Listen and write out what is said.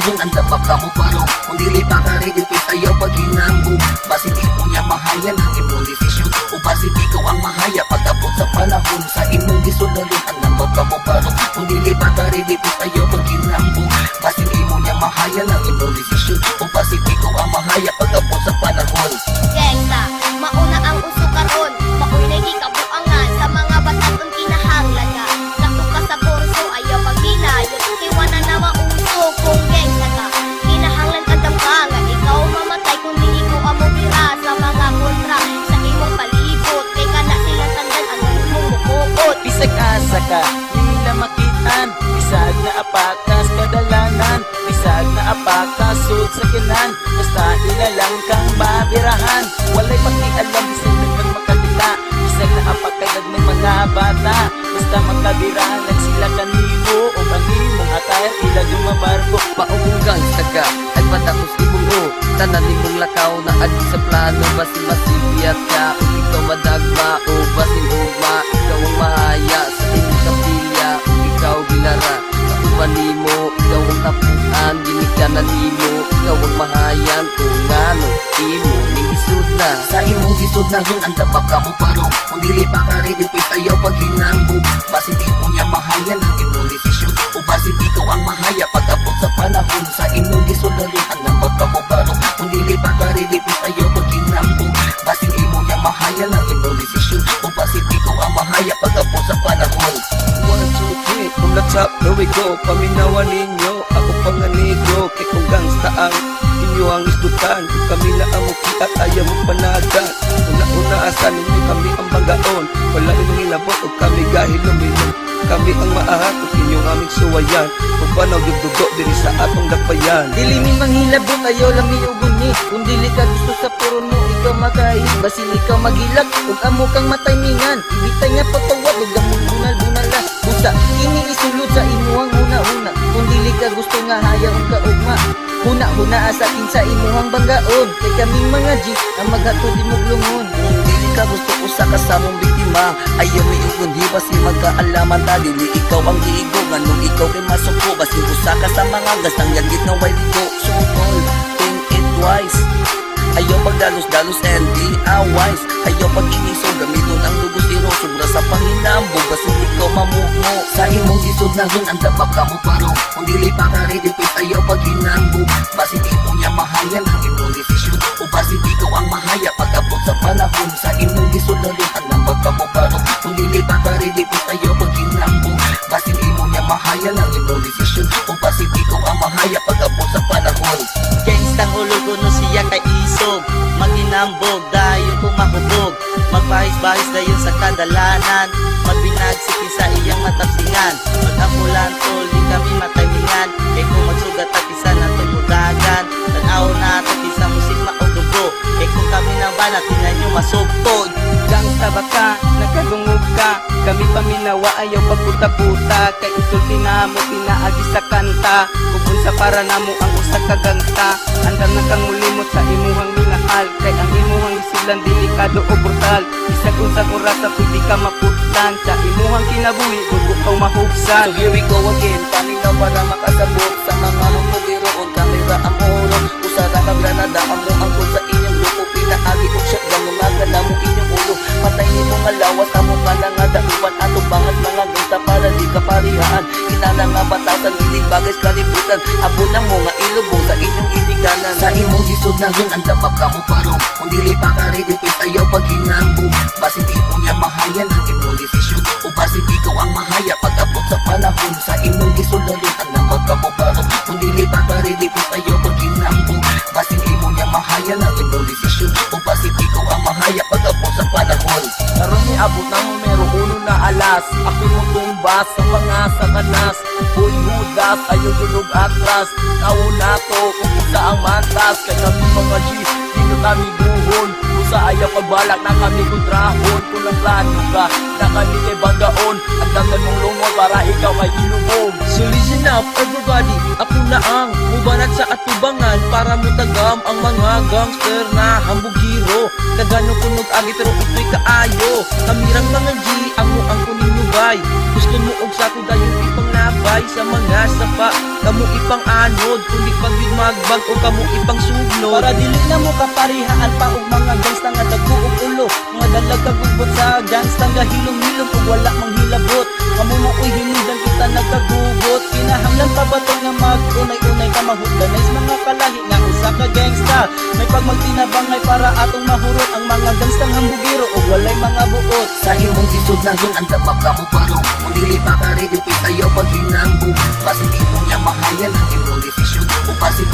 na ron ang dapat ka mo parong Kung dili pa ka ready pis ayaw pag hinambo Basit mo niya mahayan ang imong desisyon. O basit ikaw ang mahaya pagkabot sa panahon. Sa imong gisundaron ang dapat ka mo parong Kung dili pa ka ready pis ayaw pag hinambo Basit mo niya mahayan ang apakas sud sa kinan Basta ilalang kang babirahan. Walay pakialam bisag nagkang makakita Bisag na apakagad may mga bata. Basta magkabirahan sila kanimo O kanimong attire ila dumabargo Paubugang saga ay patakos imong o Tanan nimong lakaw na agi sa plano Basin masibiyat ka o ikaw madagma O basin ugma ikaw ang mahaya Sa inyong kapilya. Ikaw gilara Kauban nimo ikaw ang tapuan Ginikanan nimo ikaw ang mahayan Kung ano imo ningisod na. Sa imong gisod na ron ang dapat ka mo parong Kung dili pa ka ready pis ayaw pag hinambo Basin mo niya mahayan ang imong desisyon. O basin ikaw ang mahaya pagkabot sa panahon. Sa imong gisod na ron ang dapat ka mo parong Kung dili pa ka ready pis ayaw pag hinambo Basin mo niya mahayan ang imong desisyon. O basin ikaw ang mahaya pagkabot sa panahon. One, two, three, from the top, here we go. Paminawan ninyo, ang inyo ang isdutan Kung kami na ang muki at ayaw mo panagan. Una-una asan ninyo kami ang banggaon Wala inyong ilabot o kami gahil luminom Kami ang maahat o inyong aming suwayan. Kung banaw dugdugo diri sa atong dapayan Dilimin manghilabot ayaw lami uguni Kung dili ka gusto sa puron mo ikaw makain Basin ikaw magilak ug amo kang mataymingan. Ibitay nga patawad ug among bunal-bunal la Busa kini isulod sa imuhang una-una Kung dili ka gusto nga hayaw ka ugma Huna-huna sa akin sa imuhang banggaon. Kay kaming mga G ang maghatod imong lungon. Dili ka gusto ko sa kasamong biktima. Ayaw may ugon di basi magkaalaman. Ta Dili ikaw ang giigo Nganong ikaw kay masuko. Basin usa ka sa mga gastang yagit na way ligo So all, think it twice Ayaw pagdalos-dalos and di awise Ayaw pag-iniso Gamiton ang dugo siro Sobra sa panginambog Basin ikaw mamukmo Sa imong gisod na ron Ang dapat ka mo parong Kung dili pa ka ready pis Ayaw pag-hinambog Basin ikaw niya mahayan Ang imong desisyon. O basin ikaw ang mahaya Pag-abot sa panahon. Sa imong gisod na ron Ang dapat ka mo parong Kung dili pa ka ready pis Ayaw pag-hinambog Basin imo niya mahayan Ang imong desisyon. O basin ikaw ang mahaya Pag-abot sa panahon. Gangstang ulo ko no siya kay isog. Maginambog dayon kung mahubog. Magpahis-bahis dayon sa kadalanan Magbinagsiki sa iyang matapsingan Magamulan tol di kami mataymingan Kay kung magsugat at isa na tumudagan Tanaw na at isa musik maudugo. Kay kung kami na bala tinan nyo masugtod Gangsta baka, nakadungog ka. Kami paminawa ayaw pagputa-puta. Kay isulti na mo pinaagi sa kanta. Kung unsa para namo ang usa ka gangsta Andam na kang mulimot sa imuhang minahal. Kay ang imuhang isulan delikado o brutal. Isag unsang oras sa pwede ka maputlan Sa imuhang kinabuhi, dugo ka mahugsan. So here we go again Paminaw para makasabot. Sa mga mumugiroon Kamera ang ulong Usara ka granada ang kung sa inyong grupo Pinaagi og shotgun Mga gala mo inyong ulo. Patay ni mo nga lawas Amo ka na nga dauban Ato bangat mga gangsta Para di ka parihaan. Kinala nga batasan Dili bagay sa kalibutan. Abo na mo nga ilubong Sa inyong iliganan Sa imong gisod na ron Ang dapat ka mo parong Kung dili pa ka ready ayaw pag hinambo Basin di mo niya mahayan Ang Pag-abot sa imong gisod na mo parong Kung dili pa ka ready Pis ayaw pag hinambo Basin imo niya mahayan Ang imong desisyon. O basin ikaw ang mahaya Pag-abot sa panahon. Karon ni abot ng numero uno na alas. Ako mong tumbas sa mga satanas Uy hudas, ayaw dulog atras Tao na to kung isa ang mantas. Kaya mga G, dito kami buhon Usa ayaw pagbalak na kami kontrahon Kung ang plano ka, na kami kay banggaon Ang damdan mong lungol para ikaw ay ilubog So listen up everybody, ako na ang Mubanat sa atubangan. Para mutagam ang mga gangster na hambugiro. Kagano kunog agi pero ito'y kaayo. Kamirang mga G, ang mo ang kunin bay? Gusto mo og sa dayon ipang nabay Sabay sa mga sapa. Kamu ipang anod Kundi pag yun magbag o kamu ipang sugnod Para dili na mo kaparihaan pa og mga gangsta nga daguog ulo. Mga dalag kagugbot sa gangsta nga hilom-hilom ug wala mang hilabot. Kamo mo uy hinudan kita nagkagugot Kinahanglan pa ba to nga mag-unay-unay ka mga kalahi nga usa ka gangsta May pagmagtinabangay para atong mahurot ang mga gangstang hambugiro ug walay mga buot. Sa imong isod na yun, ang dapat ka mo parong Kung dili pa ka rin, tayo pag hinambong Basin imong niya mahaya ng imong desisyon. Kung basin